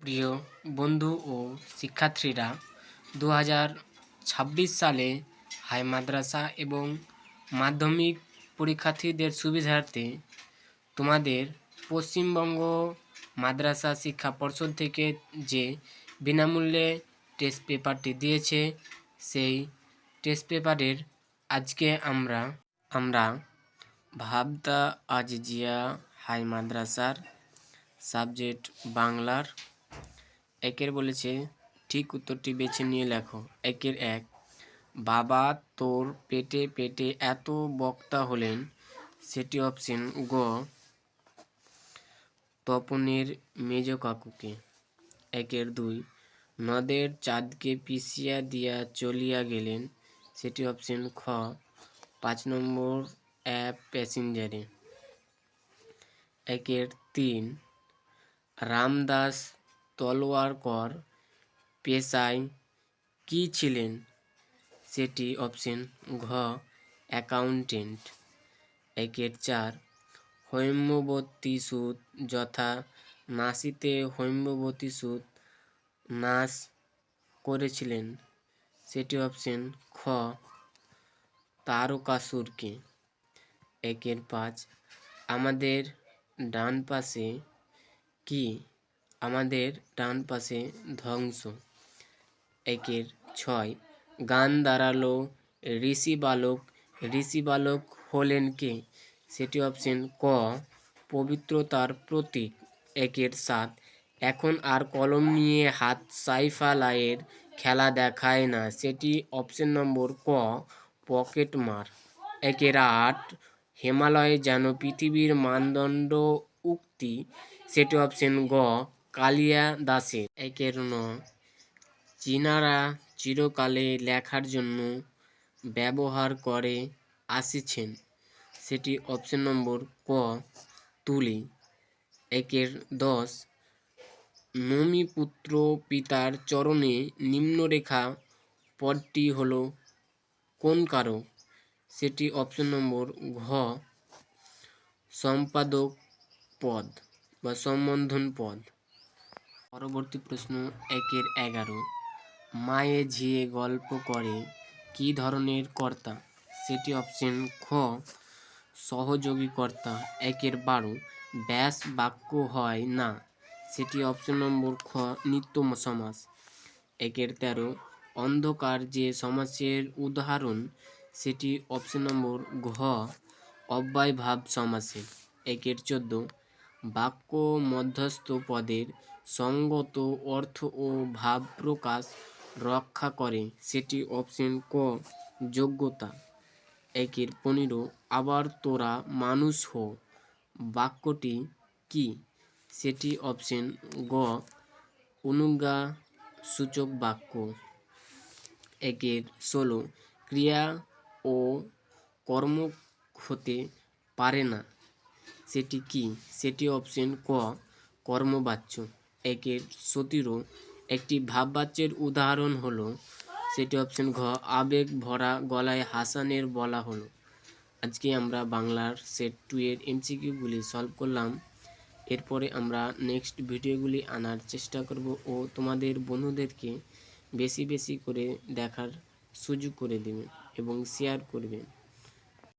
প্রিয় বন্ধু ও শিক্ষার্থীরা দু হাজার ছাব্বিশ সালে হাই মাদ্রাসা এবং মাধ্যমিক পরীক্ষার্থীদের সুবিধার্থে তোমাদের পশ্চিমবঙ্গ মাদ্রাসা শিক্ষা পর্ষদ থেকে যে বিনামূল্যে টেস্ট পেপারটি দিয়েছে, সেই টেস্ট পেপারের আজকে আমরা আমরা ভাবদা আজিজিয়া হাই মাদ্রাসার সাবজেক্ট বাংলার একের বলেছে, ঠিক উত্তরটি বেছে নিয়ে লেখো। একের এক, বাবা তোর পেটে পেটে এত বক্তা হলেন, সেটি অপশন গ, তপনের মেজ কাকুকে। একের দুই, নদের চাঁদকে পিষিয়া দিয়া চলিয়া গেলেন, সেটি অপশন খ, পাঁচ নম্বর অ্যাপ প্যাসেঞ্জারে। একের তিন, রামদাস তলোয়ারকর পেশায় কি ছিলেন? সেটি অপশন ঘ, অ্যাকাউন্টেন্ট। একের চার, হৈম্যবতী সুদ যথা নাসিতে হৈম্যবতী সুদ নাশ করেছিলেন। সেটি অপশন খ তারকাসুরকে একের পাঁচ, আমাদের ডান পাশে কি আমাদের ডান পাশে ধ্বংস। একের ছয়, গান দাঁড়াল, ঋষি বালক ঋষি বালক হলেন কে? সেটি অপশন ক, পবিত্রতার প্রতীক। একের সাত, এখন আর কলম নিয়ে হাত সাইফালাইয়ের খেলা দেখায় না। সেটি অপশন নম্বর ক, পকেট মার। একের আট, হিমালয়ে যেন পৃথিবীর মানদণ্ড উক্তি। সেটি অপশন গ কালিয়া দাসের একের ন চীনারা চিরকালে লেখার জন্য ব্যবহার করে আসিছেন। সেটি অপশন নম্বর ক তুলি। একের দশ, নমিপুত্র পিতার চরণে নিম্নরেখা পদটি হলো কোন কারক সেটি অপশন নম্বর ঘ, সম্পাদক পদ বা সম্বন্ধন পদ। পরবর্তী প্রশ্ন একের এগারো। মায়ে ঝিয়ে গল্প করে, কি ধরনের কর্তা? সেটি অপশন খ, সহযোগী কর্তা। একের বারো, ব্যাস বাক্য হয় না। সেটি অপশন নম্বর খ, নিত্য সমাস একের তেরো, অন্ধকার যে সমাসের উদাহরণ, সেটি অপশন নম্বর ঘ অব্যয় ভাব সমাসে একের চোদ্দ, বাক্য মধ্যস্থ পদের সঙ্গত অর্থ ও ভাব প্রকাশ রক্ষা করে। সেটি অপশন ক, যোগ্যতা। একের পনেরো, আবার তোরা মানুষ হো। বাক্যটি কি? সেটি অপশন গ অনুজ্ঞা সূচক বাক্য। একের ষোলো, ক্রিয়া ও কর্ম হতে পারে না। সেটি কি? সেটি অপশন ক, কর্মবাচ্য। একের সতেরো একটি ভাববাচ্যের উদাহরণ হলো, সেটি অপশন ঘ, আবেগ ভরা গলায় হাসানের বলা হলো। আজকে আমরা বাংলার সেট টু এর এমসিকিউগুলি সলভ করলাম। এরপরে আমরা নেক্সট ভিডিওগুলি আনার চেষ্টা করব ও তোমাদের বন্ধুদেরকে বেশি বেশি করে দেখার সুযোগ করে দেবেন এবং শেয়ার করবেন।